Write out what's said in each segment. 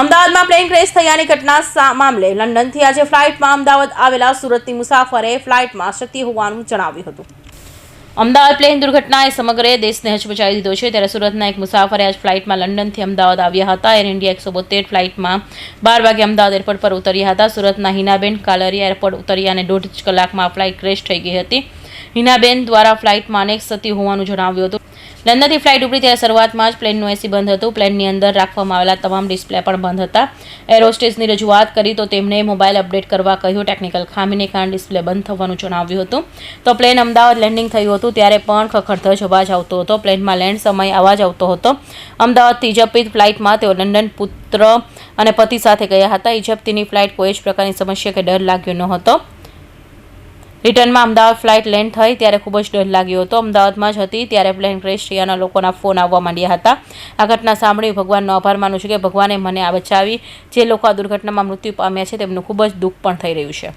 અમદાવાદમાં plane crash થયાની ઘટના મામલે લંડનથી આજે ફ્લાઇટમાં અમદાવાદ આવેલા સુરતની મુસાફરે ફ્લાઇટમાં ક્ષતિ હોવાનું જણાવ્યું હતું. અમદાવાદ પ્લેન દુર્ઘટનાએ સમગ્ર દેશને હચમચાવી દીધો છે. ત્યારે સુરતના એક મુસાફરે આજ ફ્લાઇટમાં લંડનથી અમદાવાદ આવ્યા હતા. એર ઇન્ડિયા એકસો બોતેર ફ્લાઇટમાં બાર વાગે અમદાવાદ એરપોર્ટ પર ઉતર્યા હતા. સુરતના હિનાબેન કાલરિયા એરપોર્ટ ઉતર્યા અને દોઢ કલાકમાં ફ્લાઇટ ક્રેશ થઈ ગઈ હતી. હિનાબેન દ્વારા ફ્લાઇટમાં અનેક ક્ષતિ હોવાનું જણાવ્યું હતું. લંડનથી ફ્લાઇટ ઉપડી ત્યારે શરૂઆતમાં જ પ્લેનનું એસી બંધ હતું. પ્લેનની અંદર રાખવામાં આવેલા તમામ ડિસ્પ્લે પણ બંધ હતા. એર હોસ્ટેસની રજૂઆત કરી તો તેમણે મોબાઈલ અપડેટ કરવા કહ્યું. ટેકનિકલ ખામીને કારણે ડિસ્પ્લે બંધ થવાનું જણાવ્યું હતું. તો પ્લેન અમદાવાદ લેન્ડિંગ થયું હતું ત્યારે પણ ખખડધજ અવાજ આવતો હતો. પ્લેનમાં લેન્ડ સમયે અવાજ આવતો હતો. અમદાવાદથી ઇજપ્ત ફ્લાઇટમાં તેઓ લંડન પુત્ર અને પતિ સાથે ગયા હતા. ઇજપ્તીની ફ્લાઇટ કોઈ જ પ્રકારની સમસ્યા કે ડર લાગ્યો ન હતો. રિટર્નમાં અમદાવાદ ફ્લાઇટ લેન્ડ થઈ ત્યારે ખૂબ જ ડર લાગ્યો હતો. અમદાવાદમાં જ હતી ત્યારે પ્લેન ક્રેશ થયાના લોકોના ફોન આવવા માંડ્યા હતા. આ ઘટના સાંભળી ભગવાનનો આભાર માનું છું કે ભગવાને મને આ બચાવી. જે લોકો આ દુર્ઘટનામાં મૃત્યુ પામ્યા છે તેમનું ખૂબ જ દુઃખ પણ થઈ રહ્યું છે.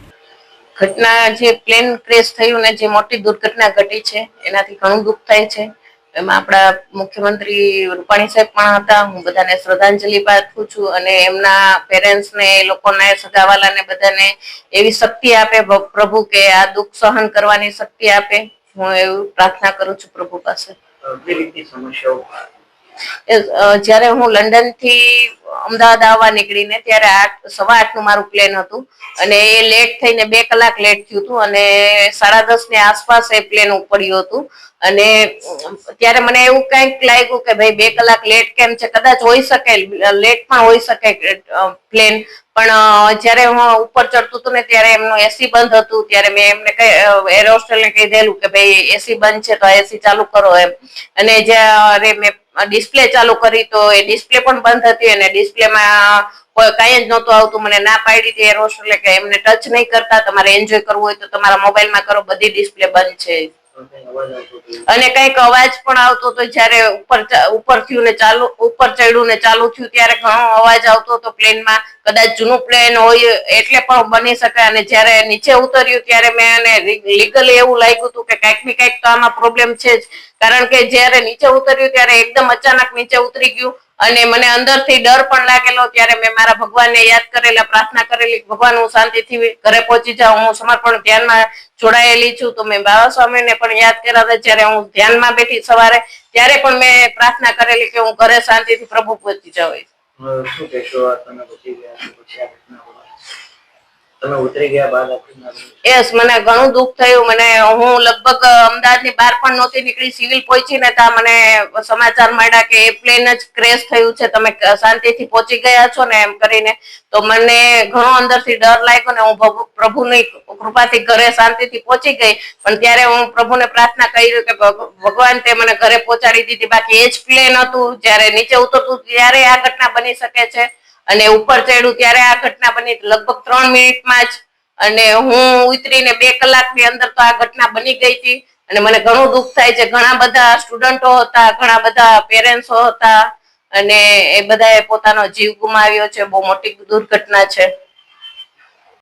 ઘટના જે પ્લેન ક્રેશ થયું ને જે મોટી દુર્ઘટના ઘટી છે, એનાથી ઘણું દુઃખ થાય છે. એમાં આપણા મુખ્યમંત્રી રૂપાણી સાહેબ પણ હતા. હું બધાને શ્રદ્ધાંજલિ પાઠવું છું અને એમના પેરેન્ટ્સ ને એ લોકોને સગાવાલા ને બધાને એવી શક્તિ આપે પ્રભુ કે આ દુઃખ સહન કરવાની શક્તિ આપે. હું એવું પ્રાર્થના કરું છું પ્રભુ પાસે. જે રીતની સમસ્યાઓ જ્યારે હું લંડનથી અમદાવાદ આવવા નીકળીને ત્યારે આઠ, સવા આઠનું મારું પ્લેન હતું. અને એ લેટ થઈને બે કલાક લેટ થયું હતું અને સાડા દસની આસપાસ એ પ્લેન ઉપડ્યું હતું. અને ત્યારે મને એવું કંઈક લાગ્યું કે ભાઈ બે કલાક લેટ કેમ છે? કદાચ હોઈ શકે લેટ પણ હોઈ શકે પ્લેન પણ જયારે હું ઉપર ચડતું હતું ને ત્યારે એમનું એસી બંધ હતું. ત્યારે મેં એમને એર હોસ્ટેલને કહી દેલું કે ભાઈ એસી બંધ છે તો એસી ચાલુ કરો એમ. અને જયારે મેં ડિસ્પ્લે ચાલુ કરી તો એ ડિસ્પ્લે પણ બંધ હતી અને ડિસ્પ્લેમાં કોઈ કઈ જ નહોતું આવતું. મને ના પાડી હતી એર એટલે કે એમને ટચ નહીં કરતા. તમારે એન્જોય કરવું હોય તો તમારા મોબાઈલમાં કરો, બધી ડિસ્પ્લે બંધ છે. અને કંઈક અવાજ પણ આવતો હતો જયારે ઉપર થયું ને ચાલુ ઉપર ચડ્યું ને ચાલુ થયું ત્યારે ઘણો અવાજ આવતો હતો પ્લેનમાં કદાચ જૂનું પ્લેન હોય એટલે પણ બની શકે અને જયારે નીચે ઉતર્યું ત્યારે મેં એને લીગલી એવું લાગ્યું હતું કે કંઈક ને કંઈક તો આમાં પ્રોબ્લેમ છે જ. કારણ કે જયારે નીચે ઉતર્યું ત્યારે એકદમ અચાનક નીચે ઉતરી ગયું અને મને અંદરથી ડર પણ લાગેલો ત્યારે મેં મારા ભગવાનને યાદ કરેલા, પ્રાર્થના કરેલી ભગવાન, હું શાંતિથી ઘરે પહોંચી જાઉં, હું સમર્પણ ધ્યાનમાં જોડાયેલી છું. તો મેં બાબા સ્વામીને પણ યાદ કર્યા હતા જ્યારે હું ધ્યાનમાં બેઠી સવારે, ત્યારે પણ મેં પ્રાર્થના કરેલી કે હું ઘરે શાંતિથી પ્રભુ પહોંચી જાઉં. શું કહેશો ગયા છો પછી આ ઘટના બાદ? તમે. યસ મને ઘણું દુઃખ થયું. મને હું લગભગ અમદાવાદની બહાર પણ નહોતી નીકળી. સિવિલ પહોંચી ને ત્યાં મને સમાચાર મળ્યા કે એ પ્લેન જ ક્રેશ થયું છે. તમે શાંતિથી પહોંચી ગયા છો ને એમ કરીને. તો મને ઘણો અંદરથી ડર લાગ્યો ને હું પ્રભુની કૃપાથી ઘરે શાંતિથી પહોંચી ગઈ. પણ ત્યારે હું પ્રભુને પ્રાર્થના કરી કે ભગ- ભગવાન તે મને ઘરે પહોંચાડી દીધી. બાકી એ જ પ્લેન હતું. જ્યારે નીચે ઉતરતું, ત્યારે આ ઘટના બની શકે છે. અને ઉપર ચડ્યું ત્યારે આ ઘટના બની લગભગ ત્રણ મિનિટમાં જ અને હું ઉતરીને બે કલાકની અંદર તો આ ઘટના બની ગઈ હતી. અને મને ઘણું દુઃખ થાય છે. ઘણા બધા સ્ટુડન્ટો હતા, ઘણા બધા પેરેન્ટ્સો હતા અને એ બધાએ પોતાનો જીવ ગુમાવ્યો છે. બહુ મોટી દુર્ઘટના છે.